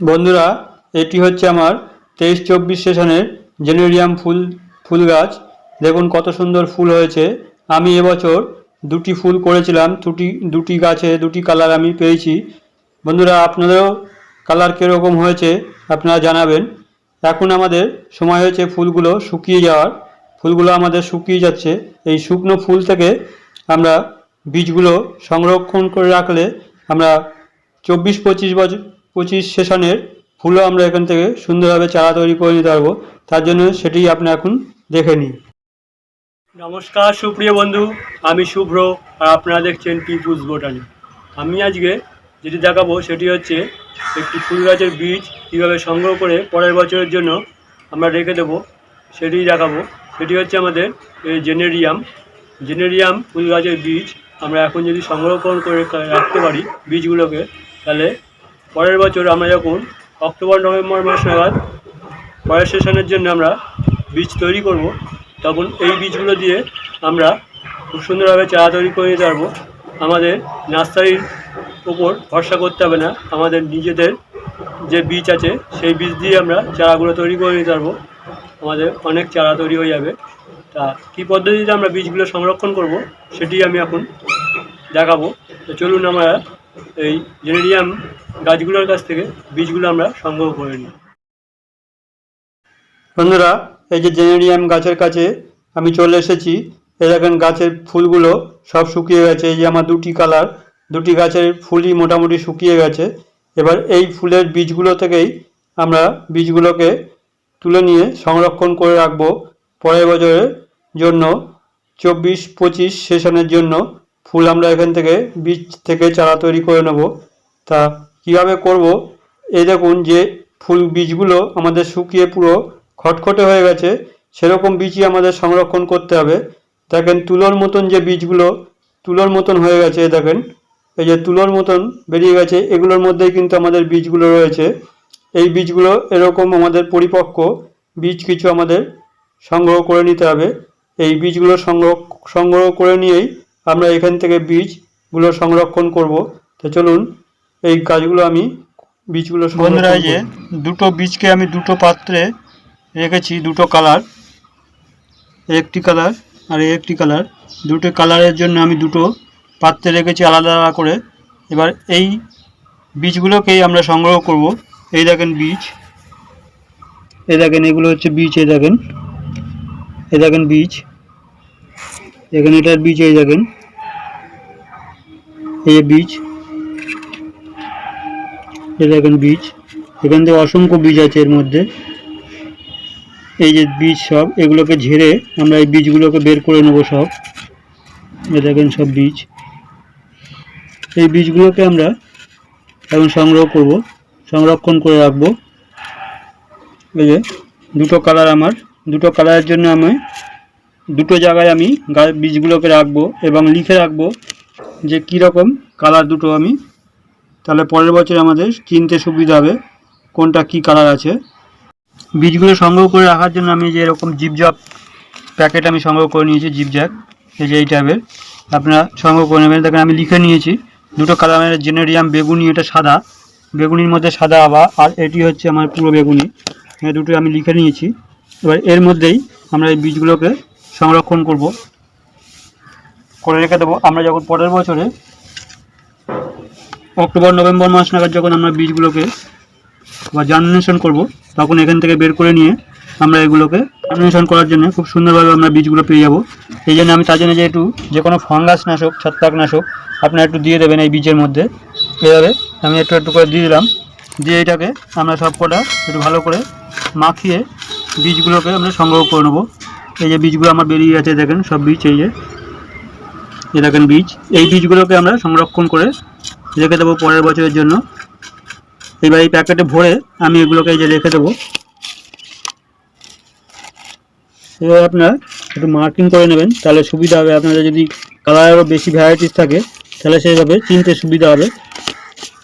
বন্ধুরা, এটি হচ্ছে আমার তেইশ চব্বিশ সেশনের জেনেরিয়াম ফুল ফুল গাছ। দেখুন কত সুন্দর ফুল হয়েছে। আমি এবছর দুটি ফুল করেছিলাম। দুটি দুটি গাছে দুটি কালার আমি পেয়েছি। বন্ধুরা, আপনাদেরও কালার কীরকম হয়েছে আপনারা জানাবেন। এখন আমাদের সময় হয়েছে ফুলগুলো শুকিয়ে যাওয়ার। ফুলগুলো আমাদের শুকিয়ে যাচ্ছে। এই শুকনো ফুল থেকে আমরা বীজগুলো সংরক্ষণ করে রাখলে আমরা চব্বিশ পঁচিশ বছর পঁচিশ সেশনের ফুলও আমরা এখান থেকে সুন্দরভাবে চারা তৈরি করে নিতে পারব। তার জন্য সেটি আপনি এখন দেখে নিন। নমস্কার, সুপ্রিয় বন্ধু, আমি শুভ্র আর আপনারা দেখছেন পিপুস বোটানি। আমি আজকে যেটি দেখাবো সেটি হচ্ছে একটি ফুল গাছের বীজ কীভাবে সংগ্রহ করে পরের বছরের জন্য আমরা রেখে দেবো, সেটি দেখাবো। সেটি হচ্ছে আমাদের জেনেরিয়াম। জেনেরিয়াম ফুল গাছের বীজ আমরা এখন যদি সংরক্ষণ করে রাখতে পারি বীজগুলোকে, তাহলে পরের বছর আমরা যখন অক্টোবর, নভেম্বর মাস নাগাদ পরের সেশনের জন্য আমরা বীজ তৈরি করব, তখন এই বীজগুলো দিয়ে আমরা খুব সুন্দরভাবে চারা তৈরি করে নিতে পারব। আমাদের নার্সারির উপর ভরসা করতে হবে না, আমাদের নিজেদের যে বীজ আছে, সেই বীজ দিয়ে আমরা চারাগুলো তৈরি করে নিতে পারব। আমাদের অনেক চারা তৈরি হয়ে যাবে। তা কী পদ্ধতিতে আমরা বীজগুলো সংরক্ষণ করব, সেটি আমি এখন দেখাবো। তো চলুন আমরা এই জেনেরিয়াম গাছগুলোর কাছ থেকে বীজগুলো আমরা সংগ্রহ করে নিই। বন্ধুরা, এই যে জেনেরিয়াম গাছের কাছে আমি চলে এসেছি। এই দেখেন গাছের ফুলগুলো সব শুকিয়ে গেছে। এই যে আমার দুটি কালার, দুটি গাছের ফুলই মোটামুটি শুকিয়ে গেছে। এবার এই ফুলের বীজগুলো থেকেই আমরা বীজগুলোকে তুলে নিয়ে সংরক্ষণ করে রাখব। পরের বছরের জন্য, চব্বিশ পঁচিশ সেশনের জন্য ফুল আমরা এখান থেকে, বীজ থেকে চারা তৈরি করে নেব। তা কীভাবে করব? এই দেখুন যে ফুল বীজগুলো আমাদের শুকিয়ে পুরো খটখটে হয়ে গেছে, সেরকম বীজই আমাদের সংরক্ষণ করতে হবে। দেখেন তুলোর মতন যে বীজগুলো, তুলোর মতন হয়ে গেছে দেখেন। এই যে তুলোর মতন বেরিয়ে গেছে, এগুলোর মধ্যেই কিন্তু আমাদের বীজগুলো রয়েছে। এই বীজগুলো এরকম আমাদের পরিপক্ক বীজ কিছু আমাদের সংগ্রহ করে নিতে হবে। এই বীজগুলো সংগ্রহ সংগ্রহ করে নিয়েই আমরা এখান থেকে বীজগুলো সংরক্ষণ করব। তো চলুন এই গাছগুলো আমি বীজগুলো বন্ধুরা যে দুটো বীজকে আমি দুটো পাত্রে রেখেছি দুটো কালার। একটি কালার আর এই একটি কালার। দুটো কালারের জন্য আমি দুটো পাত্রে রেখেছি আলাদা আলাদা করে। এবার এই বীজগুলোকেই আমরা সংগ্রহ করব। এই দেখেন বীজ। এই দেখেন এগুলো হচ্ছে বীজ এই দেখেন। এই দেখেন বীজ। দেখেন এটার বীজ এই দেখেন। এই যে বীজ। এই দেখেন বীজ। এখান থেকে অসংখ্য বীজ আছে এর মধ্যে। এই যে বীজ সব, এগুলোকে ঝেড়ে আমরা এই বীজগুলোকে বের করে নেব সব। এই দেখেন সব বীজ। এই বীজগুলোকে আমরা এখন সংগ্রহ করব, সংরক্ষণ করে রাখব। এই যে দুটো কালার আমার, দুটো কালারের জন্য আমি দুটো জায়গায় আমি গা- বীজগুলোকে রাখব এবং লিখে রাখব যে কী রকম কালার দুটো আমি। তাহলে পরের বছর আমাদের চিনতে সুবিধা হবে কোনটা কি কালার আছে। বীজগুলো সংগ্রহ করে রাখার জন্য আমি যে এরকম জিপজপ প্যাকেট আমি সংগ্রহ করে নিয়েছি জিপজ্যাক এই যে এই টাইপের আপনারা সংগ্রহ করে নেবেন। দেখেন আমি লিখে নিয়েছি, দুটো কালার কালারের জেনেরিয়াম বেগুনি, এটা সাদা। বেগুনির মধ্যে সাদা আবা আর এটি হচ্ছে আমার পুরো বেগুনি। দুটো আমি লিখে নিয়েছি। এবার এর মধ্যেই আমরা এই বীজগুলোকে সংরক্ষণ করব। করে রেখে দেবো। আমরা যখন পরের বছরে অক্টোবর, নভেম্বর মাস নাগাদ যখন আমরা বীজগুলোকে বা জার্মিনেশন করব, তখন এখান থেকে বের করে নিয়ে আমরা এগুলোকে জার্মিনেশন করার জন্য খুব সুন্দরভাবে আমরা বীজগুলো পেয়ে যাব। এই জন্য আমি তার জন্য যে একটু যে কোনো ফাঙ্গাস নাশক ছত্রাকনাশক আপনারা একটু দিয়ে দেবেন এই বীজের মধ্যে। এভাবে আমি একটু একটু করে দিয়ে দিলাম। দিয়ে এটাকে আমরা সব কটা একটু ভালো করে মাখিয়ে বীজগুলোকে আমরা সংগ্রহ করে নেব। এই যে বীজগুলো আমার বেরিয়ে গেছে, দেখেন, সব বীজ এই যে। এই দেখেন বীজ। এই বীজগুলোকে আমরা সংরক্ষণ করে রেখে দেবো পরের বছরের জন্য। এবার এই প্যাকেটে ভরে আমি এগুলোকে এই যে রেখে দেবো। এবার আপনার একটু মার্কিং করে নেবেন, তাহলে সুবিধা হবে। আপনাদের যদি কালারেরও বেশি ভ্যারাইটিস থাকে, তাহলে সেইভাবে চিনতে সুবিধা হবে।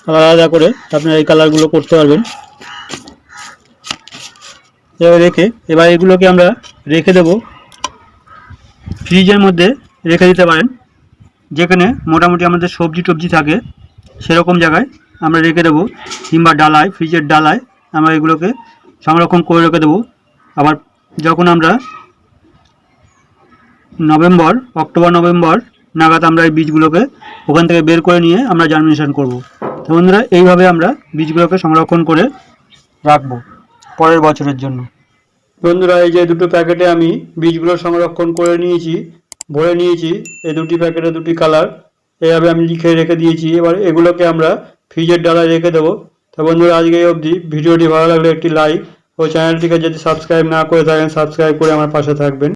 আলাদা আলাদা করে আপনারা এই কালারগুলো করতে পারবেন। এবার রেখে এবার এগুলোকে আমরা রেখে দেব। ফ্রিজের মধ্যে রেখে দিতে পারেন। যেখানে মোটামুটি আমাদের সবজি টবজি থাকে, সেরকম জায়গায় আমরা রেখে দেবো। কিংবা ডালায়, ফ্রিজের ডালায় আমরা এগুলোকে সংরক্ষণ করে রেখে দেবো। আবার যখন আমরা নভেম্বর, অক্টোবর, নভেম্বর নাগাদ আমরা এই বীজগুলোকে ওখান থেকে বের করে নিয়ে আমরা জার্মিনেশন করব। তো বন্ধুরা, এইভাবে আমরা বীজগুলোকে সংরক্ষণ করে রাখব পরের বছরের জন্য। বন্ধুরা, এই যে দুটো প্যাকেটে আমি বীজগুলো সংরক্ষণ করে নিয়েছি, ভরে নিয়েছি, এই দুটি প্যাকেটে দুটি কালার। এভাবে আমি লিখে রেখে দিয়েছি। এবার এগুলোকে আমরা ফ্রিজের ডালায় রেখে দেবো। তো বন্ধুরা, আজকে অবধি। ভিডিওটি ভালো লাগলে একটি লাইক ও চ্যানেলটিকে যদি সাবস্ক্রাইব না করে থাকেন, সাবস্ক্রাইব করে আমার পাশে থাকবেন।